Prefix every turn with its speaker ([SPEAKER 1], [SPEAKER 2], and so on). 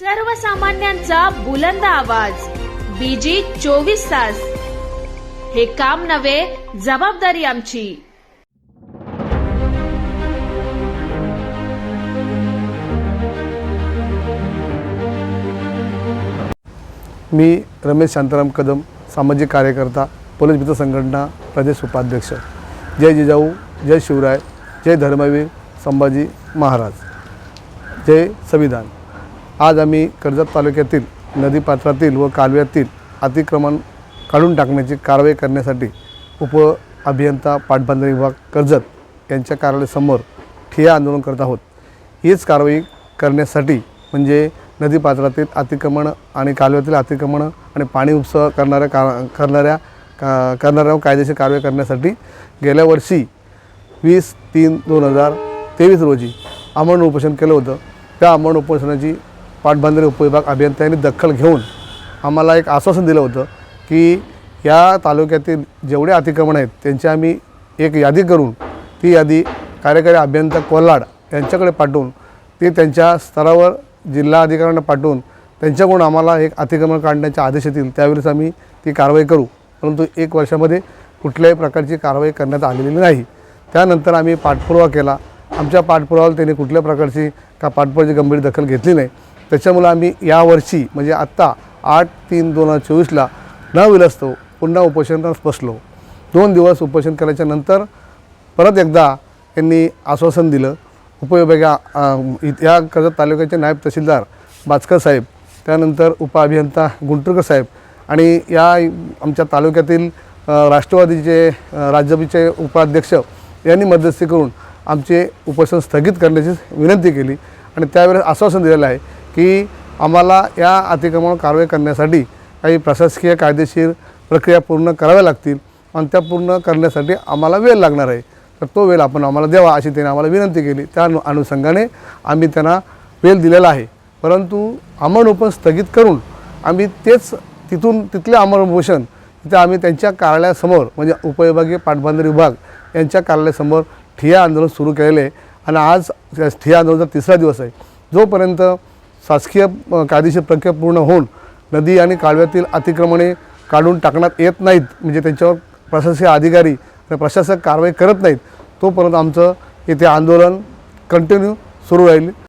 [SPEAKER 1] सर्वसामान्यांचा बुलंद आवाज. बीजी चोवीस तास. हे काम नव्हे जबाबदारी आमची.
[SPEAKER 2] मी रमेश शांताराम कदम सामाजिक कार्यकर्ता पोलीस मित्र संघटना प्रदेश उपाध्यक्ष. जय जिजाऊ जय शिवराय जय धर्मवीर संभाजी महाराज. जय संविधान. आज आम्ही कर्जत तालुक्यातील नदीपात्रातील व कालव्यातील अतिक्रमण काढून टाकण्याची कारवाई करण्यासाठी उप अभियंता पाटबंधारे विभाग कर्जत यांच्या कार्यालयासमोर ठिया आंदोलन करत आहोत. हीच कारवाई करण्यासाठी म्हणजे नदीपात्रातील अतिक्रमण आणि कालव्यातील अतिक्रमण आणि पाणी उपसह करणाऱ्या का करणाऱ्या का करणाऱ्या कायदेशीर कारवाई करण्यासाठी गेल्या वर्षी वीस तीन दोन हजार तेवीस रोजी आमरण उपोषण केलं होतं. त्या आमरण उपोषणाची पाटबंधारे उपविभाग अभियंत्यांनी दखल घेऊन आम्हाला एक आश्वासन दिलं होतं की या तालुक्यातील जेवढे अतिक्रमण आहेत त्यांची आम्ही एक यादी करून ती यादी कार्यकारी अभियंता कोल्हाड यांच्याकडे पाठवून ते त्यांच्या स्तरावर जिल्हा अधिकाऱ्यांना पाठवून त्यांच्याकडून आम्हाला एक अतिक्रमण काढण्याचे आदेश येतील त्यावेळेस आम्ही ती कारवाई करू. परंतु एक वर्षामध्ये कुठल्याही प्रकारची कारवाई करण्यात आलेली नाही. त्यानंतर आम्ही पाठपुरावा केला. आमच्या पाठपुराव्याला त्यांनी कुठल्या प्रकारची का पाठपुरावाची गंभीर दखल घेतली नाही. त्याच्यामुळं आम्ही यावर्षी म्हणजे आत्ता आठ तीन दोन हजार चोवीसला न विलसतो पुन्हा उपोषणात बसलो. दोन दिवस उपोषण केल्याच्यानंतर परत एकदा यांनी आश्वासन दिलं. उपविभागा या कर्जत तालुक्याचे नायब तहसीलदार बाचकर साहेब त्यानंतर उपअभियंता गुंटुरकर साहेब आणि या आमच्या तालुक्यातील राष्ट्रवादीचे राज्यभीचे उपाध्यक्ष यांनी मध्यस्थी करून आमचे उपोषण स्थगित करण्याची विनंती केली आणि त्यावेळेस आश्वासन दिलेलं आहे की आम्हाला या अतिक्रमण कारवाई करण्यासाठी काही प्रशासकीय कायदेशीर प्रक्रिया पूर्ण कराव्या लागतील आणि त्या पूर्ण करण्यासाठी आम्हाला वेळ लागणार आहे. तर तो वेळ आपण आम्हाला द्यावा अशी त्यांनी आम्हाला विनंती केली. त्या अनु अनुषंगाने आम्ही त्यांना वेळ दिलेला आहे. परंतु अमरनोपण स्थगित करून आम्ही तेच तिथून तिथले अमरभूषण तिथे आम्ही त्यांच्या कार्यालयासमोर म्हणजे उपविभागीय पाटबंधारे विभाग यांच्या कार्यालयासमोर ठिया आंदोलन सुरू केलेले आहे. आणि आज ठिया आंदोलनाचा तिसरा दिवस आहे. जोपर्यंत शासकीय कायदेशीर प्रक्रिया पूर्ण होऊन नदी आणि कालव्यातील अतिक्रमणे काढून टाकण्यात येत नाहीत म्हणजे त्यांच्यावर प्रशासकीय अधिकारी आणि प्रशासक कारवाई करत नाहीत तोपर्यंत आमचं इथे आंदोलन कंटिन्यू सुरू राहील.